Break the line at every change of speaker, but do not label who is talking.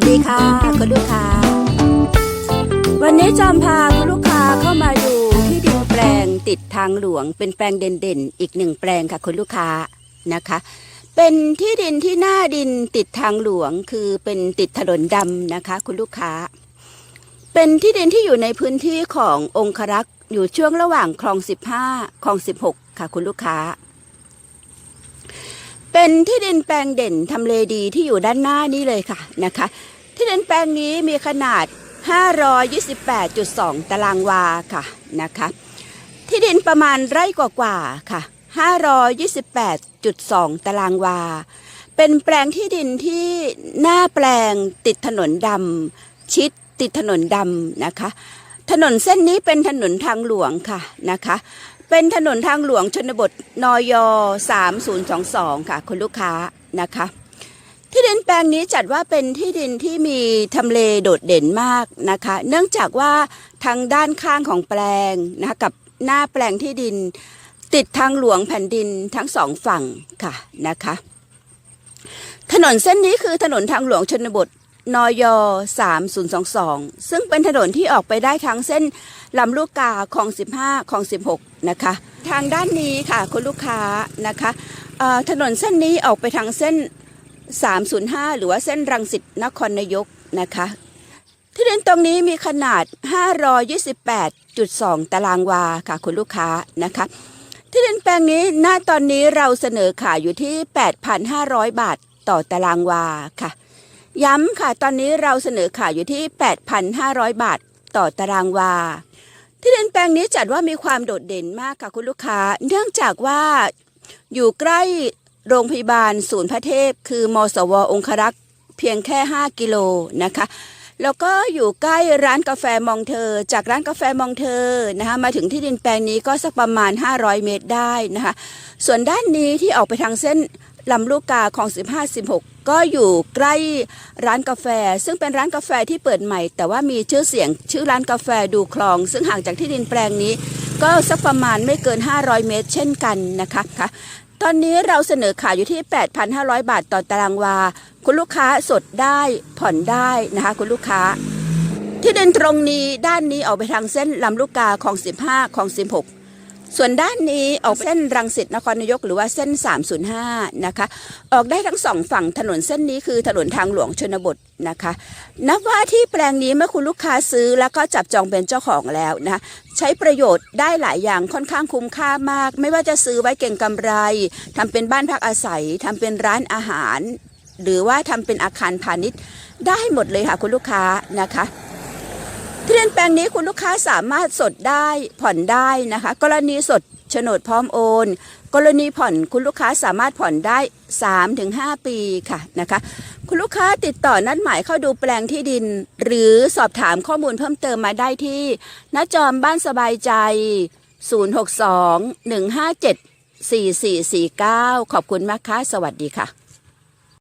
วัสดีค่ะ คุณลูกค้า วันนี้จอมพาคุณลูกค้าเข้ามาดูที่ดินแปลงติดทางหลวง เป็นแปลงเด่นๆ อีกหนึ่งแปลงค่ะคุณลูกค้านะคะ เป็นที่ดินที่หน้าดินติดทางหลวงคือเป็นติดถนนดำนะคะ คุณลูกค้า เป็นที่ดินที่อยู่ในพื้นที่ขององครักษ์อยู่ช่วงระหว่างคลอง 15 คลอง 16 ค่ะคุณลูกค้า เป็นที่ดินแปลงเด่นทำเลดีที่อยู่ด้านหน้านี้เลยค่ะนะคะ ที่ดินแปลงนี้มีขนาด 528.2 ตารางวาค่ะนะคะ ที่ดินประมาณไร่กว่าๆค่ะ 528.2 ตารางวา เป็นแปลงที่ดินที่หน้าแปลงติดถนนดำชิดติดถนนดำนะคะ ถนนเส้นนี้เป็นถนนทางหลวงค่ะนะคะ เป็นถนนทางหลวงชนบทนอย3022 ค่ะคุณลูกค้านะคะ ที่ดินแปลงนี้จัดว่าเป็นที่ดินที่มีทำเลโดดเด่นมากนะคะ เนื่องจากว่าทางด้านข้างของแปลงนะคะกับหน้าแปลงที่ดิน ติดทางหลวงแผ่นดินทั้งสองฝั่งค่ะนะคะ ถนนเส้นนี้คือถนนทางหลวงชนบท นอย3022 ซึ่งเป็นถนนที่ออกไปได้ทั้งเส้นลำลูกกาคลอง15คลอง16 นะคะ ทางด้านนี้ค่ะคุณลูกค้านะคะถนนเส้นนี้ออกไปทางเส้น 305 หรือว่าเส้นรังสิตนครนายกนะคะ ที่ดินตรงนี้มีขนาด 528.2 ตารางวาค่ะคุณลูกค้านะคะที่ดินแปลงนี้ณตอนนี้เราเสนอขายอยู่ที่ 8,500 บาทต่อตารางวาค่ะ ย้ำค่ะ ตอนนี้เราเสนอขายอยู่ที่ 8,500 บาทต่อตารางวา ที่ดินแปลงนี้จัดว่ามีความโดดเด่นมากค่ะคุณลูกค้า เนื่องจากว่าอยู่ใกล้โรงพยาบาลศูนย์พระเทพ คือมสวองครักษ์เพียงแค่ 5 กิโลนะคะ แล้วก็อยู่ใกล้ร้านกาแฟมองเธอ จากร้านกาแฟมองเธอนะคะมาถึงที่ดินแปลงนี้ก็สักประมาณ 500 เมตรได้นะคะ ส่วนด้านนี้ที่ออกไปทางเส้น ลำลูกกาของ 15 16 ก็อยู่ใกล้ร้านกาแฟ ซึ่งเป็นร้านกาแฟที่เปิดใหม่ แต่ว่ามีชื่อเสียงชื่อร้านกาแฟดูคลอง ซึ่งห่างจากที่ดินแปลงนี้ ก็สักประมาณไม่เกิน 500 เมตร เช่นกันนะคะค่ะตอนนี้เราเสนอขายอยู่ที่ 8,500 บาทต่อตารางวา คุณลูกค้าสดได้ผ่อนได้นะคะคุณลูกค้า ที่ดินตรงนี้ด้านนี้ออกไปทางเส้นลำลูกกาของ 15 ของ 16 ส่วนด้านนี้ออกเส้นรังสิตนครนายกหรือว่าเส้น 305 นะคะ ออกได้ทั้งสองฝั่งถนนเส้นนี้คือถนนทางหลวงชนบทนะคะ นับว่าที่แปลงนี้เมื่อคุณลูกค้าซื้อแล้วก็จับจองเป็นเจ้าของแล้วนะใช้ประโยชน์ได้หลายอย่างค่อนข้างคุ้มค่ามาก ไม่ว่าจะซื้อไว้เก่งกำไรทำเป็นบ้านพักอาศัยทำเป็นร้านอาหาร หรือว่าทำเป็นอาคารพาณิชย์ได้หมดเลยค่ะคุณลูกค้านะคะ ที่ดินแปลงนี้คุณลูกค้าสามารถสดได้ผ่อนได้นะคะ กรณีสดโฉนดพร้อมโอน กรณีผ่อนคุณลูกค้าสามารถผ่อนได้ 3-5 ปีค่ะนะคะ คุณลูกค้าติดต่อนัดหมายเข้าดูแปลงที่ดิน หรือสอบถามข้อมูลเพิ่มเติมมาได้ที่ณจอมบ้านสบายใจ 062 157 4449 ขอบคุณมากค่ะ สวัสดีค่ะ